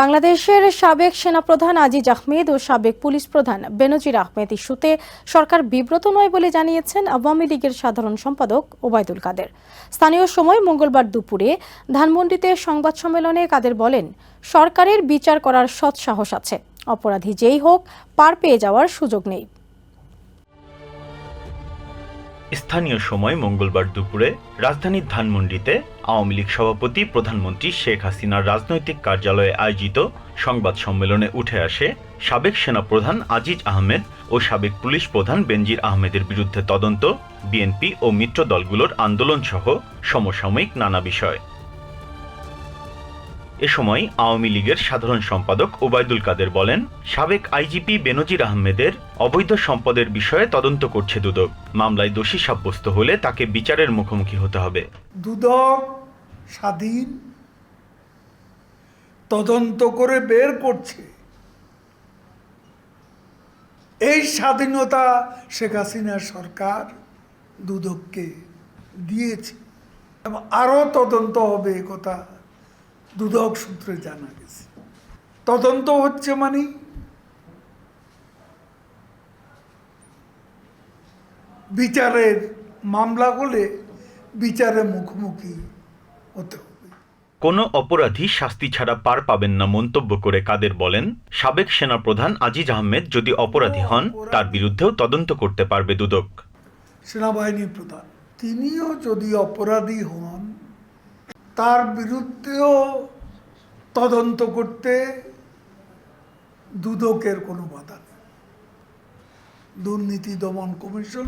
বাংলাদেশের সাবেক সেনাপ্রধান আজিজ আহমেদ ও সাবেক পুলিশ প্রধান বেনজির আহমেদ ইস্যুতে সরকার বিব্রত নয় বলে জানিয়েছেন আওয়ামী লীগের সাধারণ সম্পাদক ওবায়দুল কাদের। স্থানীয় সময় মঙ্গলবার দুপুরে ধানমন্ডিতে সংবাদ সম্মেলনে কাদের বলেন, সরকারের বিচার করার সৎসাহস আছে। অপরাধী যেই হোক, পার পেয়ে যাওয়ার সুযোগ নেই। স্থানীয় সময় মঙ্গলবার দুপুরে রাজধানীর ধানমন্ডিতে আওয়ামী লীগ সভাপতি প্রধানমন্ত্রী শেখ হাসিনার রাজনৈতিক কার্যালয়ে আয়োজিত সংবাদ সম্মেলনে উঠে আসে সাবেক সেনা প্রধান আজিজ আহমেদ ও সাবেক পুলিশ প্রধান বেনজির আহমেদের বিরুদ্ধে তদন্ত, বিএনপি ও মিত্র দলগুলোর আন্দোলন সহ সমসাময়িক নানা বিষয়। এ সময় আওয়ামী লীগের সাধারণ সম্পাদক ওবায়দুল কাদের বলেন, সাবেক আইজিপি বেনজির আহমেদের অবৈধ সম্পদের বিষয়ে তদন্ত করছে দুদক। মামলায় দোষী সাব্যস্ত হলে তাকে বিচারের মুখোমুখি হতে হবে। দুদক স্বাধীন তদন্ত করে বের করছে। এই স্বাধীনতা শেখ হাসিনা সরকার দুদককে দিয়েছে। এবং আরও তদন্ত হবে কথা দুদক সূত্রে জানা গেছে। তদন্ত হচ্ছে মানে? বিচারের মামলা হলে বিচারের মুখোমুখি হতে হবে। কোনো অপরাধী শাস্তি ছাড়া পার পাবেন না মন্তব্য করে কাদের বলেন? সাবেক সেনাপ্রধান আজিজ আহমেদ যদি অপরাধী হন তার বিরুদ্ধেও তদন্ত করতে পারবে দুদক। সেনাবাহিনী প্রধান তিনিও যদি অপরাধী হন তার বিরুদ্ধেও তদন্ত করতে দুদকের কোনো বাধা নেই। দুর্নীতি দমন কমিশন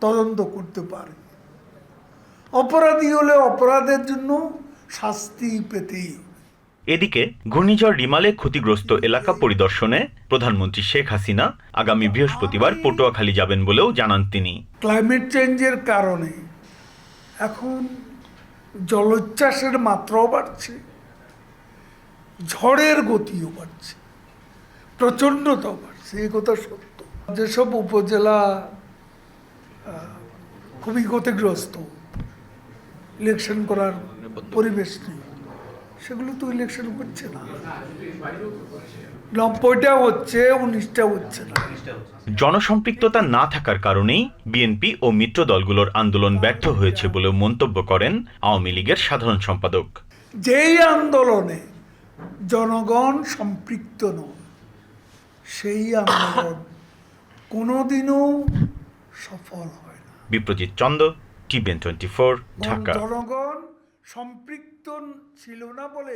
তদন্ত করতে পারে। অপরাধী হলে অপরাধের জন্য শাস্তি পেতেই এদিকে ঘূর্ণিঝড় রিমালে ক্ষতিগ্রস্ত এলাকা পরিদর্শনে প্রধানমন্ত্রী শেখ হাসিনা আগামী বৃহস্পতিবার পটুয়াখালী যাবেন বলেও জানান তিনি। ক্লাইমেট চেঞ্জের কারণে এখন জলোচ্ছ্বাসের মাত্রাও বাড়ছে ঝড়ের গতিও বাড়ছে প্রচণ্ডতাও বাড়ছে এই কথা সত্য। যেসব উপজেলা খুবই ক্ষতিগ্রস্ত ইলেকশন করার পরিবেশ নেই। সেগুলো তো ইলেকশন হচ্ছে না। নব্বইটা হচ্ছে উনিশটা হচ্ছে না। জনসম্পৃক্ততা না থাকার কারণেই বিএনপি ও মিত্র দলগুলোর আন্দোলন ব্যর্থ হয়েছে বলে মন্তব্য করেন আওয়ামী লীগের সাধারণ সম্পাদক। যেই আন্দোলনে জনগণ সম্পৃক্ত নয় সেই আন্দোলন কোনোদিনও সফল হয় না। Biprajit Chanda TVN twenty four Dhaka. জনগণ সম্পৃক্ত ছিল না বলে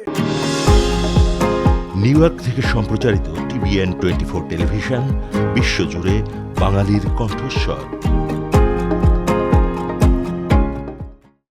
নিউ ইয়র্ক থেকে সম্প্রচারিত টিভিএন টোয়েন্টি ফোর টেলিভিশন, বিশ্বজুড়ে বাঙালির কণ্ঠস্বর।